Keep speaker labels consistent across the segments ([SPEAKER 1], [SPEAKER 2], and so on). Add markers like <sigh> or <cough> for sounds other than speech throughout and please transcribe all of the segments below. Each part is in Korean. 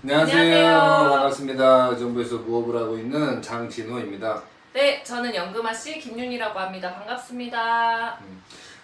[SPEAKER 1] 안녕하세요.
[SPEAKER 2] 안녕하세요.
[SPEAKER 1] 반갑습니다. 정부에서 부업을 하고 있는 장진호입니다.
[SPEAKER 2] 네, 저는 연금아 씨 김윤이라고 합니다. 반갑습니다.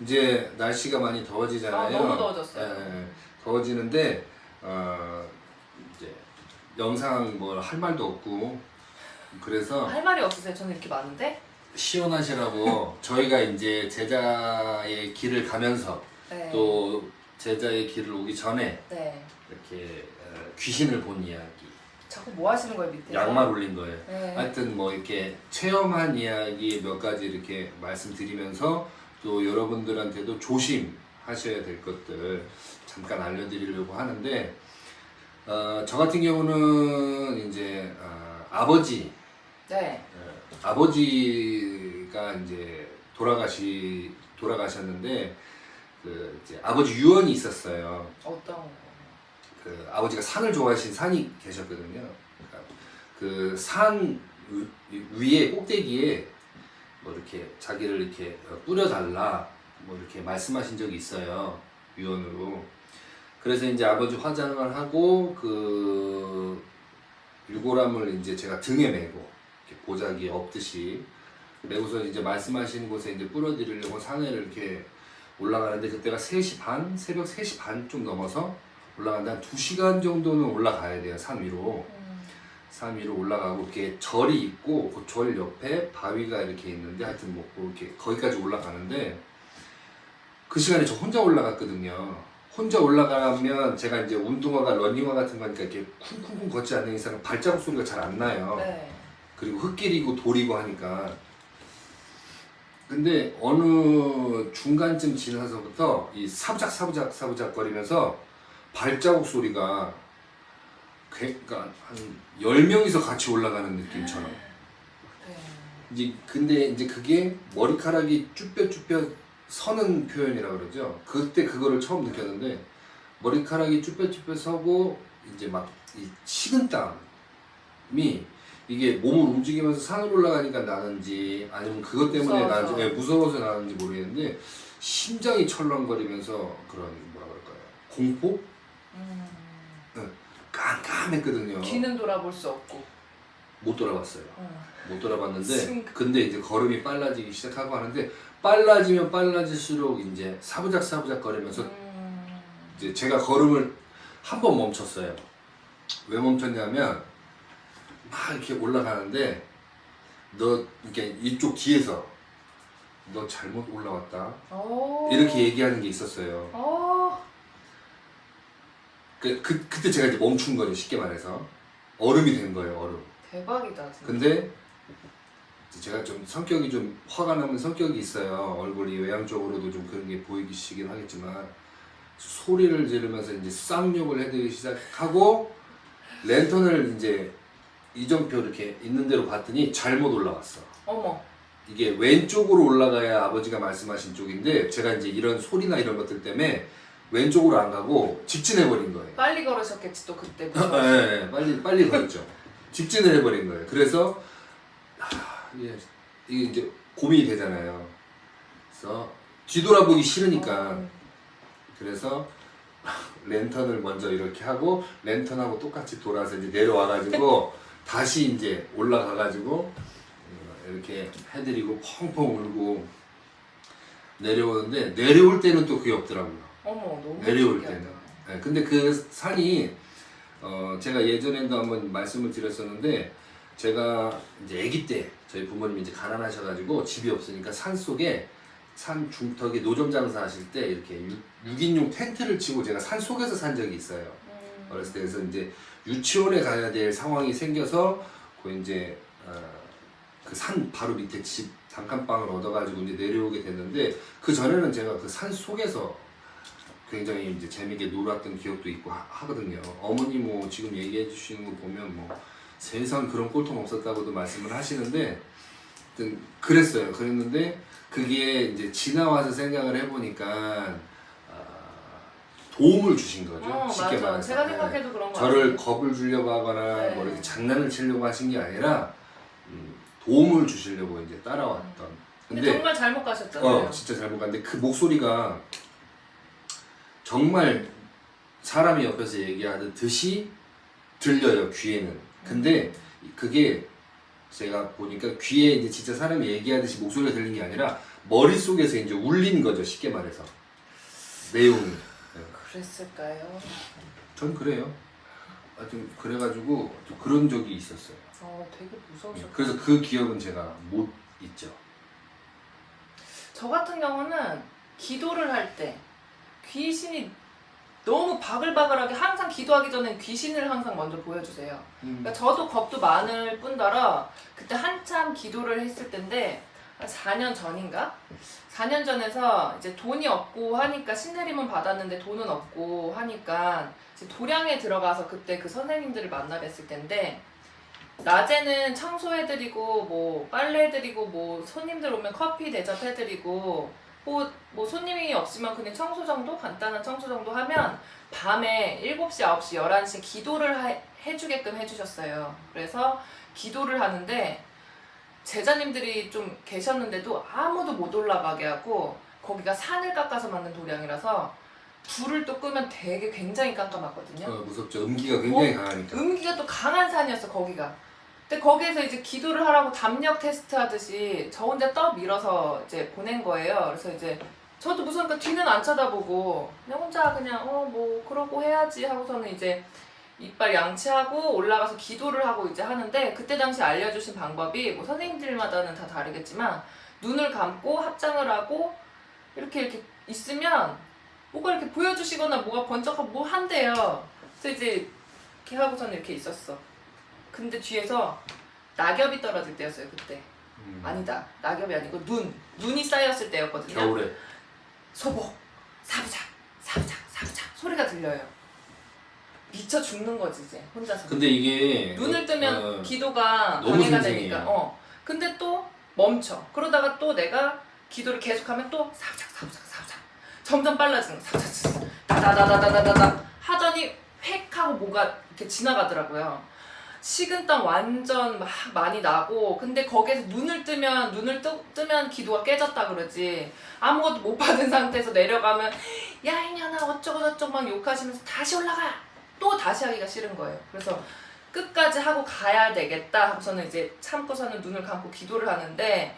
[SPEAKER 1] 이제 날씨가 많이 더워지잖아요.
[SPEAKER 2] 아, 너무 더워졌어요.
[SPEAKER 1] 예, 예. 더워지는데 어, 이제 영상 뭐할 말도 없고 그래서
[SPEAKER 2] 할 말이 없으세요? 저는 이렇게 많은데?
[SPEAKER 1] 시원하시라고 <laughs> 저희가 이제 제자의 길을 가면서
[SPEAKER 2] 네.
[SPEAKER 1] 또 제자의 길을 오기 전에
[SPEAKER 2] 네.
[SPEAKER 1] 이렇게 어, 귀신을 본 이야기,
[SPEAKER 2] 자꾸 뭐 하시는 거예요 밑에?
[SPEAKER 1] 양말 올린 거예요.
[SPEAKER 2] 네.
[SPEAKER 1] 하여튼 뭐 이렇게 체험한 이야기 몇 가지 이렇게 말씀드리면서 또 여러분들한테도 조심하셔야 될 것들 잠깐 알려드리려고 하는데 어, 저 같은 경우는 이제 어, 아버지
[SPEAKER 2] 네.
[SPEAKER 1] 어, 아버지가 이제 돌아가시 돌아가셨는데 그 이제 아버지 유언이 있었어요.
[SPEAKER 2] 어떤 거?
[SPEAKER 1] 그 아버지가 산을 좋아하신 산이 계셨거든요. 그 산 위에 꼭대기에 뭐 이렇게 자기를 이렇게 뿌려달라 뭐 이렇게 말씀하신 적이 있어요 유언으로. 그래서 이제 아버지 화장을 하고 그 유골함을 이제 제가 등에 메고 이렇게 보자기에 엎듯이 메고서 이제 말씀하신 곳에 이제 뿌려드리려고 산을 이렇게 올라가는데 그때가 3시 반 새벽 3시 반 좀 넘어서 올라간다. 한 2시간 정도는 올라가야 돼요 산 위로.
[SPEAKER 2] 음,
[SPEAKER 1] 산 위로 올라가고 이렇게 절이 있고 그 절 옆에 바위가 이렇게 있는데 하여튼 뭐 이렇게 거기까지 올라가는데 그 시간에 저 혼자 올라갔거든요. 혼자 올라가면 제가 이제 운동화가 러닝화 같은 거니까 이렇게 쿵쿵쿵 걷지 않는 이상 발자국 소리가 잘 안 나요.
[SPEAKER 2] 네.
[SPEAKER 1] 그리고 흙길이고 돌이고 하니까. 근데 어느 중간쯤 지나서부터 이 사부작 사부작 사부작 거리면서 발자국 소리가 그- 그러니까 한 10명이서 같이 올라가는 느낌처럼
[SPEAKER 2] 네.
[SPEAKER 1] 이제 근데 이제 그게 머리카락이 쭈뼛쭈뼛 서는 표현이라 그러죠. 그때 그거를 처음 느꼈는데 머리카락이 쭈뼛쭈뼛 서고 이제 막 이 식은땀이 이게 몸을 움직이면서 산을 올라가니까 나는지 아니면 그것 때문에
[SPEAKER 2] 무서워서.
[SPEAKER 1] 나는지 예, 무서워서 나는지 모르겠는데 심장이 철렁거리면서 그런 뭐라 그럴까요 공포
[SPEAKER 2] 음,
[SPEAKER 1] 깜깜했거든요.
[SPEAKER 2] 뒤는 돌아볼 수 없고.
[SPEAKER 1] 못 돌아봤어요.
[SPEAKER 2] 어.
[SPEAKER 1] 못 돌아봤는데
[SPEAKER 2] 순간.
[SPEAKER 1] 근데 이제 걸음이 빨라지기 시작하고 하는데 빨라지면 빨라질수록 이제 사부작 사부작 거리면서
[SPEAKER 2] 음,
[SPEAKER 1] 이제 제가 걸음을 한 번 멈췄어요. 왜 멈췄냐면 막 이렇게 올라가는데 너 이렇게 이쪽 뒤에서 너 잘못 올라왔다
[SPEAKER 2] 오.
[SPEAKER 1] 이렇게 얘기하는 게 있었어요.
[SPEAKER 2] 오.
[SPEAKER 1] 그, 그 그때 제가 이제 멈춘 거죠 쉽게 말해서 얼음이 된 거예요 얼음.
[SPEAKER 2] 대박이다 진짜.
[SPEAKER 1] 근데 이제 제가 좀 성격이 좀 화가 나는 성격이 있어요. 얼굴이 외향적으로도 좀 그런 게 보이시긴 하겠지만 소리를 지르면서 이제 쌍욕을 해드리기 시작하고 랜턴을 이제 이정표 이렇게 있는 대로 봤더니 잘못 올라갔어.
[SPEAKER 2] 어머.
[SPEAKER 1] 이게 왼쪽으로 올라가야 아버지가 말씀하신 쪽인데 제가 이제 이런 소리나 이런 것들 때문에 왼쪽으로 안 가고 직진해 버린 거예요.
[SPEAKER 2] 빨리 걸으셨겠지 또 그때. <laughs>
[SPEAKER 1] 예, 예, 빨리 빨리 걸었죠. 직진을 해버린 거예요. 그래서 하, 이게, 이게 이제 고민이 되잖아요. 그래서 뒤돌아보기 싫으니까
[SPEAKER 2] 음,
[SPEAKER 1] 그래서 랜턴을 먼저 이렇게 하고 랜턴하고 똑같이 돌아서 이제 내려와가지고 <laughs> 다시 이제 올라가가지고 어, 이렇게 해드리고 펑펑 울고 내려오는데 내려올 때는 또 그게 없더라고요.
[SPEAKER 2] 어머 너무
[SPEAKER 1] 내려올
[SPEAKER 2] 신기하다.
[SPEAKER 1] 때는. 네, 근데 그 산이 어, 제가 예전에도 한번 말씀을 드렸었는데 제가 이제 아기 때 저희 부모님이 이제 가난하셔가지고 집이 없으니까 산 속에 산 중턱에 노점 장사하실 때 이렇게 6, 인용 텐트를 치고 제가 산 속에서 산 적이 있어요.
[SPEAKER 2] 음,
[SPEAKER 1] 어렸을 때 그래서 이제 유치원에 가야 될 상황이 생겨서 그 이제 그 산 바로 밑에 집 단칸방을 얻어가지고 이제 내려오게 됐는데 그 전에는 제가 그 산 속에서 굉장히 이제 재밌게 놀았던 기억도 있고 하, 거든요 어머니 뭐 지금 얘기해 주시는 거 보면 뭐 세상 그런 꼴통 없었다고도 말씀을 하시는데 그랬어요. 그랬는데 그게 이제 지나와서 생각을 해보니까 아, 도움을 주신 거죠.
[SPEAKER 2] 어,
[SPEAKER 1] 쉽게
[SPEAKER 2] 맞아.
[SPEAKER 1] 말해서.
[SPEAKER 2] 제가
[SPEAKER 1] 네.
[SPEAKER 2] 생각해도 그런 거
[SPEAKER 1] 저를. 겁을 주려고 하거나
[SPEAKER 2] 네.
[SPEAKER 1] 뭐 이렇게 장난을 치려고 하신 게 아니라 음, 도움을 주시려고 이제 따라왔던.
[SPEAKER 2] 근데,
[SPEAKER 1] 근데
[SPEAKER 2] 정말 잘못 가셨잖아요.
[SPEAKER 1] 어 진짜 잘못 갔는데 그 목소리가 정말 사람이 옆에서 얘기하듯이 들려요 귀에는. 근데 그게 제가 보니까 귀에 이제 진짜 사람이 얘기하듯이 목소리가 들리는 게 아니라 머릿속에서 이제 울린 거죠 쉽게 말해서 내용이. 네.
[SPEAKER 2] 그랬을까요?
[SPEAKER 1] 전 그래요. 하여튼 그래가지고 또 그런 적이 있었어요.
[SPEAKER 2] 어, 되게 무서우셨.
[SPEAKER 1] 그래서 그 기억은 제가 못 잊죠.
[SPEAKER 2] 저 같은 경우는 기도를 할때 귀신이 너무 바글바글하게 항상 기도하기 전에 귀신을 항상 먼저 보여주세요. 그러니까 저도 겁도 많을 뿐더러 그때 한참 기도를 했을 때인데 한 4년 전인가? 4년 전에서 이제 돈이 없고 하니까 신내림은 받았는데 돈은 없고 하니까 이제 도량에 들어가서 그때 그 선생님들을 만나 뵀을 텐데 낮에는 청소해드리고 뭐 빨래해드리고 뭐 손님들 오면 커피 대접해드리고 뭐, 뭐 손님이 없으면 그냥 청소 정도 간단한 청소 정도 하면 밤에 7시, 9시, 11시에 기도를 하- 해주게끔 해주셨어요. 그래서 기도를 하는데 제자님들이 좀 계셨는데도 아무도 못 올라가게 하고 거기가 산을 깎아서 만든 도량이라서 불을 또 끄면 되게 굉장히 깜깜하거든요.
[SPEAKER 1] 어, 무섭죠. 음기가 굉장히 강하니까.
[SPEAKER 2] 음기가 또 강한 산이었어 거기가. 근데 거기에서 이제 기도를 하라고 담력 테스트 하듯이 저 혼자 떠 밀어서 이제 보낸 거예요. 그래서 이제 저도 무슨 그 뒤는 안 쳐다보고 그냥 혼자 그냥 어 뭐 그러고 해야지 하고서는 이제 이빨 양치하고 올라가서 기도를 하고 이제 하는데 그때 당시 알려주신 방법이 뭐 선생님들마다는 다 다르겠지만 눈을 감고 합장을 하고 이렇게 이렇게 있으면 뭐가 이렇게 보여주시거나 뭐가 번쩍하고 뭐 한대요. 그래서 이제 이렇게 하고서는 이렇게 있었어. 근데 뒤에서 낙엽이 떨어질 때였어요 그때.
[SPEAKER 1] 음.
[SPEAKER 2] 아니다 낙엽이 아니고 눈 눈이 쌓였을 때였거든요.
[SPEAKER 1] 겨울에.
[SPEAKER 2] 소복 사부작 사부작 사부작 소리가 들려요. 미쳐 죽는 거지 이제 혼자서.
[SPEAKER 1] 근데 이게
[SPEAKER 2] 눈을 뜨면
[SPEAKER 1] 어,
[SPEAKER 2] 기도가
[SPEAKER 1] 너무
[SPEAKER 2] 방해가
[SPEAKER 1] 생생해요.
[SPEAKER 2] 되니까. 어. 근데 또 멈춰. 그러다가 또 내가 기도를 계속하면 또 사부작 사부작 사부작 점점 빨라지는 거. 사부작 다다다다다다다 하더니 획 하고 뭐가 이렇게 지나가더라고요. 식은땀 완전 막 많이 나고 근데 거기에서 눈을 뜨면 눈을 뜨, 뜨면 기도가 깨졌다 그러지. 아무것도 못 <laughs> 받은 상태에서 내려가면 야 이년아 어쩌고 저쩌고 막 욕하시면서 다시 올라가! 또 다시 하기가 싫은 거예요. 그래서 끝까지 하고 가야 되겠다 하고서는 이제 참고서는 눈을 감고 기도를 하는데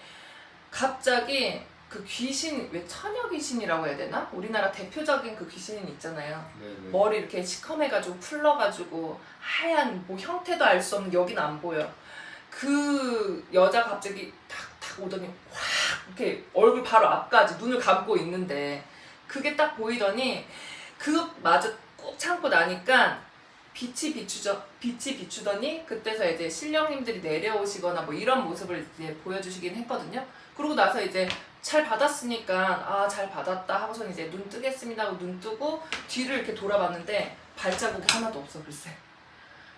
[SPEAKER 2] 갑자기 그 귀신 왜 처녀 귀신이라고 해야 되나 우리나라 대표적인 그 귀신이 있잖아요
[SPEAKER 1] 네네.
[SPEAKER 2] 머리 이렇게 시커매가지고 풀러가지고 하얀 뭐 형태도 알 수 없는 여긴 안 보여. 그 여자 갑자기 탁탁 오더니 확 이렇게 얼굴 바로 앞까지 눈을 감고 있는데 그게 딱 보이더니 그마저 꾹 참고 나니까 빛이 비추죠 빛이 비추더니 그때서 이제 신령님들이 내려오시거나 뭐 이런 모습을 이제 보여주시긴 했거든요. 그러고 나서 이제 잘 받았으니까 아 잘 받았다 하고서 이제 눈 뜨겠습니다 하고 눈 뜨고 뒤를 이렇게 돌아봤는데 발자국이 하나도 없어 글쎄.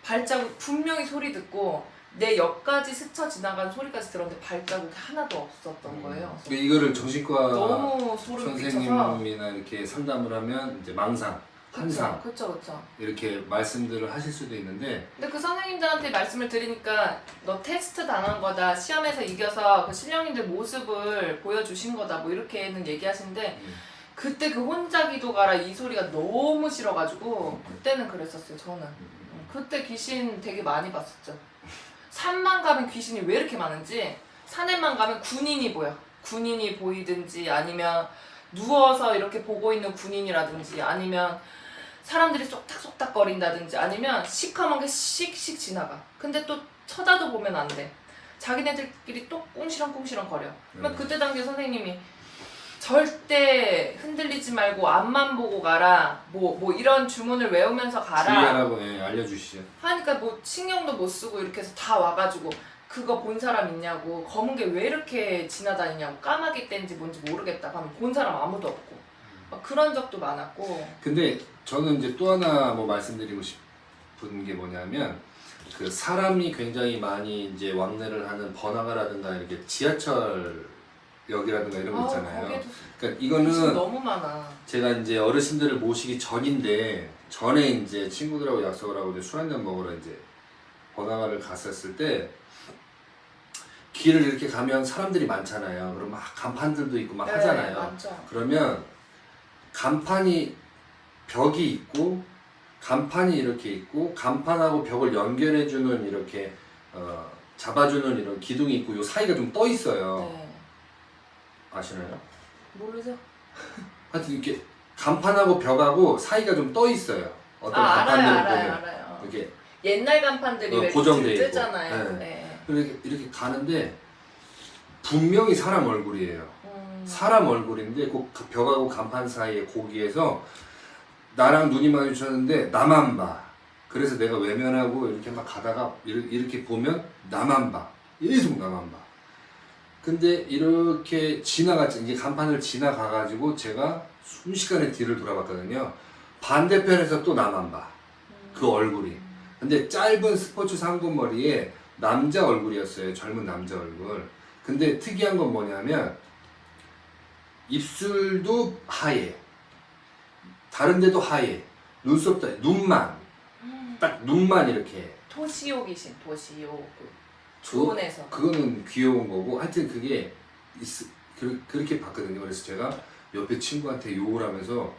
[SPEAKER 2] 발자국 분명히 소리 듣고 내 옆까지 스쳐 지나간 소리까지 들었는데 발자국이 하나도 없었던 거예요.
[SPEAKER 1] 근데 이거를 정신과
[SPEAKER 2] 너무 소름 끼쳐서
[SPEAKER 1] 선생님이나 이렇게 상담을 하면 이제 망상, 환상
[SPEAKER 2] 그쵸 그쵸
[SPEAKER 1] 이렇게 말씀들을 하실 수도 있는데
[SPEAKER 2] 근데 그 선생님들한테 말씀을 드리니까 너 테스트 당한 거다 시험에서 이겨서 그 신령님들 모습을 보여주신 거다 뭐 이렇게는 얘기하시는데
[SPEAKER 1] 음,
[SPEAKER 2] 그때 그 혼자 기도가라 이 소리가 너무 싫어가지고 그때는 그랬었어요 저는 음, 그때 귀신 되게 많이 봤었죠. 산만 가면 귀신이 왜 이렇게 많은지 산에만 가면 군인이 보여. 군인이 보이든지 아니면 누워서 이렇게 보고 있는 군인이라든지 아니면 사람들이 쏙닥쏙닥 거린다든지 아니면 시커먼 게 씩씩 지나가. 근데 또 쳐다도 보면 안 돼. 자기네들끼리 또 꽁시렁꽁시렁 거려. 그러면
[SPEAKER 1] 음.
[SPEAKER 2] 그때 당시 선생님이 절대 흔들리지 말고 앞만 보고 가라. 뭐, 뭐 이런 주문을 외우면서 가라.
[SPEAKER 1] 주의하라고 예, 알려주시죠.
[SPEAKER 2] 하니까 뭐 신경도 못 쓰고 이렇게 해서 다 와가지고 그거 본 사람 있냐고 검은 게 왜 이렇게 지나다니냐고 까마귀 땐지 뭔지 모르겠다 하면 본 사람 아무도 없고 막 그런 적도 많았고
[SPEAKER 1] 근데 저는 이제 또 하나 뭐 말씀드리고 싶은 게 뭐냐면 그 사람이 굉장히 많이 이제 왕래를 하는 번화가라든가 이렇게 지하철 역이라든가 이런 거
[SPEAKER 2] 아,
[SPEAKER 1] 있잖아요.
[SPEAKER 2] 거기에도
[SPEAKER 1] 그러니까 이거는
[SPEAKER 2] 너무 많아
[SPEAKER 1] 제가 이제 어르신들을 모시기 전인데 전에 이제 친구들하고 약속을 하고 이제 술 한잔 먹으러 이제 번화가를 갔었을 때 길을 이렇게 가면 사람들이 많잖아요. 그럼 막 간판들도 있고 막
[SPEAKER 2] 네,
[SPEAKER 1] 하잖아요.
[SPEAKER 2] 많죠
[SPEAKER 1] 그러면 간판이 벽이 있고 간판이 이렇게 있고 간판하고 벽을 연결해 주는 이렇게 어, 잡아주는 이런 기둥이 있고 요 사이가 좀 떠 있어요.
[SPEAKER 2] 네.
[SPEAKER 1] 아시나요?
[SPEAKER 2] 모르죠?
[SPEAKER 1] 하여튼 이렇게 간판하고 벽하고 사이가 좀 떠 있어요. 어떤
[SPEAKER 2] 아 알아요
[SPEAKER 1] 간판들을
[SPEAKER 2] 알아요
[SPEAKER 1] 보면
[SPEAKER 2] 알아요.
[SPEAKER 1] 이렇게
[SPEAKER 2] 옛날 간판들이
[SPEAKER 1] 어,
[SPEAKER 2] 왜
[SPEAKER 1] 고정돼
[SPEAKER 2] 이렇게
[SPEAKER 1] 있고.
[SPEAKER 2] 뜨잖아요.
[SPEAKER 1] 네.
[SPEAKER 2] 네.
[SPEAKER 1] 이렇게 이렇게 가는데 분명히 사람 얼굴이에요.
[SPEAKER 2] 음.
[SPEAKER 1] 사람 얼굴인데 그 벽하고 간판 사이에 거기에서 나랑 눈이 마주쳤는데 나만 봐. 그래서 내가 외면하고 이렇게 막 가다가 이렇게, 보면 나만 봐. 계속 나만 봐. 근데 이렇게 지나갔지 이제 간판을 지나가가지고 제가 순식간에 뒤를 돌아봤거든요. 반대편에서 또 나만 봐. 그 얼굴이. 근데 짧은 스포츠 상고머리에 남자 얼굴이었어요. 젊은 남자 얼굴. 근데 특이한 건 뭐냐면 입술도 하얘. 다른 데도 하얘. 눈썹도 하얘. 눈만.
[SPEAKER 2] 음.
[SPEAKER 1] 딱 눈만 이렇게.
[SPEAKER 2] 토시오 귀신 토시오 그
[SPEAKER 1] 그, 그거는 귀여운 거고 하여튼 그게 있, 그, 그렇게 봤거든요. 그래서 제가 옆에 친구한테 욕을 하면서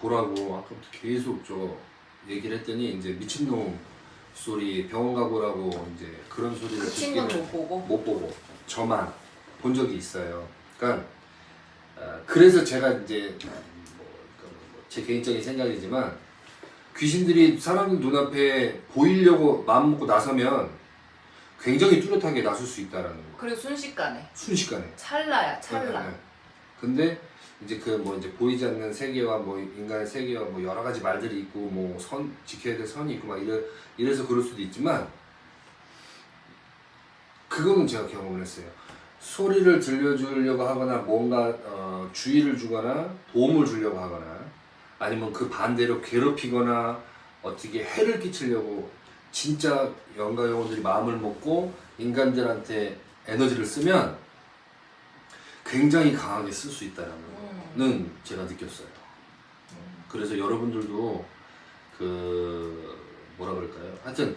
[SPEAKER 1] 보라고 아까부터 계속 저 얘기를 했더니 이제 미친놈 소리 병원 가보라고 이제 그런 소리를
[SPEAKER 2] 그 친구는
[SPEAKER 1] 듣기는
[SPEAKER 2] 못 보고
[SPEAKER 1] 못 보고 저만 본 적이 있어요. 그러니까 어, 그래서 제가 이제 뭐제 개인적인 생각이지만 귀신들이 사람 눈앞에 보이려고 마음 먹고 나서면 굉장히 뚜렷하게 나설 수 있다라는 거.
[SPEAKER 2] 그리고 순식간에
[SPEAKER 1] 순식간에.
[SPEAKER 2] 찰나야 찰나.
[SPEAKER 1] 네, 네. 근데 이제 그 뭐 이제 보이지 않는 세계와 뭐 인간의 세계와 뭐 여러 가지 말들이 있고 뭐 선 지켜야 될 선이 있고 막 이래 이래서 그럴 수도 있지만 그거는 제가 경험을 했어요. 소리를 들려주려고 하거나 뭔가 어, 주의를 주거나 도움을 주려고 하거나 아니면 그 반대로 괴롭히거나 어떻게 해를 끼치려고 진짜 영가 영혼들이 마음을 먹고 인간들한테 에너지를 쓰면 굉장히 강하게 쓸 수 있다는
[SPEAKER 2] 음.
[SPEAKER 1] 거는 제가 느꼈어요.
[SPEAKER 2] 음.
[SPEAKER 1] 그래서 여러분들도 그 뭐라 그럴까요? 하여튼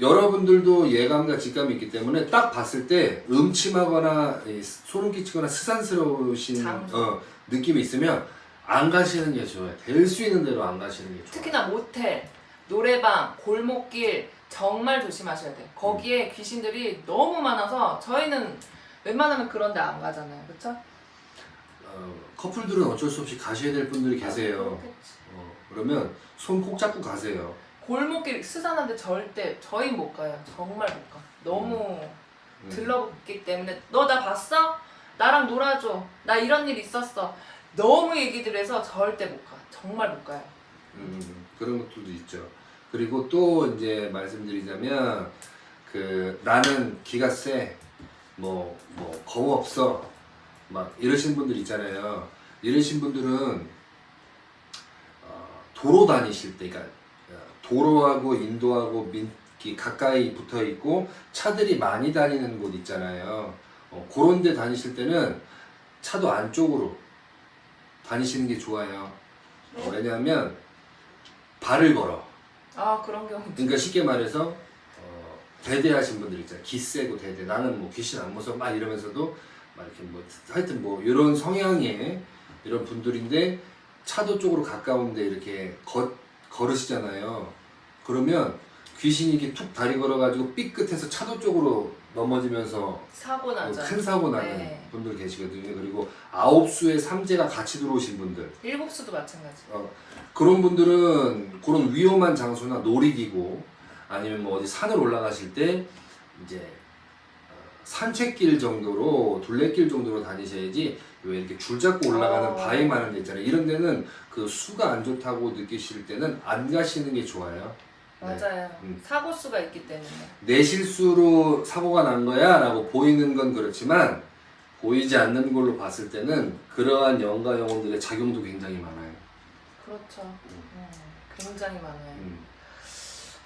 [SPEAKER 1] 여러분들도 예감과 직감이 있기 때문에 딱 봤을 때 음침하거나 이 소름 끼치거나 스산스러우신. 어, 느낌이 있으면 안 가시는 게 좋아요. 될 수 있는 대로 안 가시는 게 좋아요.
[SPEAKER 2] 특히나 모텔, 노래방, 골목길 정말 조심하셔야 돼요.
[SPEAKER 1] 음.
[SPEAKER 2] 거기에 귀신들이 너무 많아서 저희는 웬만하면 그런 데 안 가잖아요. 그렇죠?
[SPEAKER 1] 어, 커플들은 어쩔 수 없이 가셔야 될 분들이 계세요. 어, 그러면 손 꼭 잡고 가세요.
[SPEAKER 2] 골목길 스산한데 절대 저희 못 가요. 정말 못 가. 너무
[SPEAKER 1] 음.
[SPEAKER 2] 들러붙기 때문에 너 나 봤어? 나랑 놀아줘. 나 이런 일 있었어. 너무 얘기들 해서 절대 못 가. 정말 못 가요.
[SPEAKER 1] 음, 그런 것들도 있죠. 그리고 또 이제 말씀드리자면 그 나는 기가 세, 뭐, 뭐, 겁 없어, 막 이러신 분들 있잖아요. 이러신 분들은 어, 도로 다니실 때, 그러니까 어, 도로하고 인도하고 민, 가까이 붙어 있고 차들이 많이 다니는 곳 있잖아요. 어, 그런 데 다니실 때는 차도 안쪽으로 다니시는 게 좋아요. 어, 왜냐하면 발을 걸어.
[SPEAKER 2] 아 그런 경우.
[SPEAKER 1] 그러니까 쉽게 말해서 어, 대대하신 분들 있잖아요. 기세고 대대. 나는 뭐 귀신 안 무서워 막 이러면서도 막 이렇게 뭐 하여튼 뭐 이런 성향의 이런 분들인데 차도 쪽으로 가까운데 이렇게 거, 걸으시잖아요. 그러면 귀신이 이렇게 툭 다리 걸어가지고 삐끗해서 차도 쪽으로 넘어지면서
[SPEAKER 2] 사고
[SPEAKER 1] 뭐
[SPEAKER 2] 나죠.
[SPEAKER 1] 큰 사고 나는
[SPEAKER 2] 네.
[SPEAKER 1] 분들 계시거든요. 그리고 아홉 수의 삼재가 같이 들어오신 분들.
[SPEAKER 2] 일곱 수도 마찬가지.
[SPEAKER 1] 어, 그런 분들은 그런 위험한 장소나 놀이기구 아니면 뭐 어디 산을 올라가실 때 이제 어, 산책길 정도로 둘레길 정도로 다니셔야지 왜 이렇게 줄 잡고 올라가는
[SPEAKER 2] 어.
[SPEAKER 1] 바위 많은 데 있잖아요. 이런 데는 그 수가 안 좋다고 느끼실 때는 안 가시는 게 좋아요. 네.
[SPEAKER 2] 맞아요.
[SPEAKER 1] 음.
[SPEAKER 2] 사고 수가 있기 때문에.
[SPEAKER 1] 내 실수로 사고가 난 거야 라고 보이는 건 그렇지만 보이지 않는 걸로 봤을 때는 그러한 영가 영혼들의 작용도 굉장히 많아요.
[SPEAKER 2] 그렇죠. 음, 굉장히 많아요.
[SPEAKER 1] 음.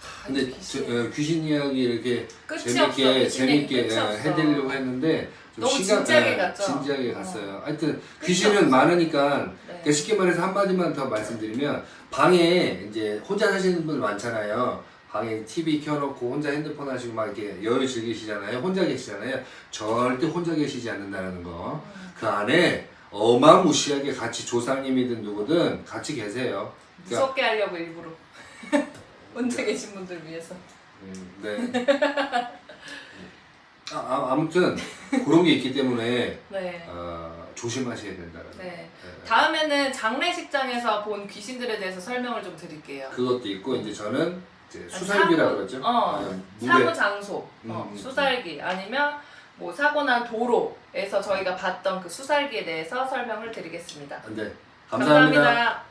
[SPEAKER 2] 아,
[SPEAKER 1] 근데
[SPEAKER 2] 귀신.
[SPEAKER 1] 저, 어, 귀신 이야기 이렇게
[SPEAKER 2] 끝이
[SPEAKER 1] 재밌게
[SPEAKER 2] 없어.
[SPEAKER 1] 재밌게
[SPEAKER 2] 끝이
[SPEAKER 1] 예,
[SPEAKER 2] 없어.
[SPEAKER 1] 해드리려고 했는데 좀
[SPEAKER 2] 너무 진지하게
[SPEAKER 1] 예,
[SPEAKER 2] 갔죠?
[SPEAKER 1] 진지하게
[SPEAKER 2] 어.
[SPEAKER 1] 갔어요. 하여튼
[SPEAKER 2] 끝이
[SPEAKER 1] 귀신은
[SPEAKER 2] 없어.
[SPEAKER 1] 많으니까
[SPEAKER 2] 네.
[SPEAKER 1] 그러니까 쉽게 말해서 한 마디만 더 말씀드리면 방에 이제 혼자 사시는 분들 많잖아요. 방에 TV 켜놓고 혼자 핸드폰 하시고 막 이렇게 여유 즐기시잖아요. 혼자 계시잖아요. 절대 혼자 계시지 않는다는 거.
[SPEAKER 2] 음,
[SPEAKER 1] 그 안에 어마무시하게 같이 조상님이든 누구든 같이 계세요. 그러니까
[SPEAKER 2] 무섭게 하려고 일부러. <laughs> 혼자 계신 분들 위해서.
[SPEAKER 1] 음, 네. 아, 아, 아무튼 그런 게 있기 때문에
[SPEAKER 2] 네.
[SPEAKER 1] 어, 조심하셔야 된다는.
[SPEAKER 2] 네.
[SPEAKER 1] 네.
[SPEAKER 2] 다음에는 장례식장에서 본 귀신들에 대해서 설명을 좀 드릴게요.
[SPEAKER 1] 그것도 있고 이제 저는 이제 수살기라
[SPEAKER 2] 사고-
[SPEAKER 1] 그러죠.
[SPEAKER 2] 어,
[SPEAKER 1] 아,
[SPEAKER 2] 사고. 장소, 어,
[SPEAKER 1] 음.
[SPEAKER 2] 수살기 아니면 뭐 사고 난 도로에서 저희가 봤던 그 수살기에 대해서 설명을 드리겠습니다.
[SPEAKER 1] 네. 감사합니다.
[SPEAKER 2] 감사합니다.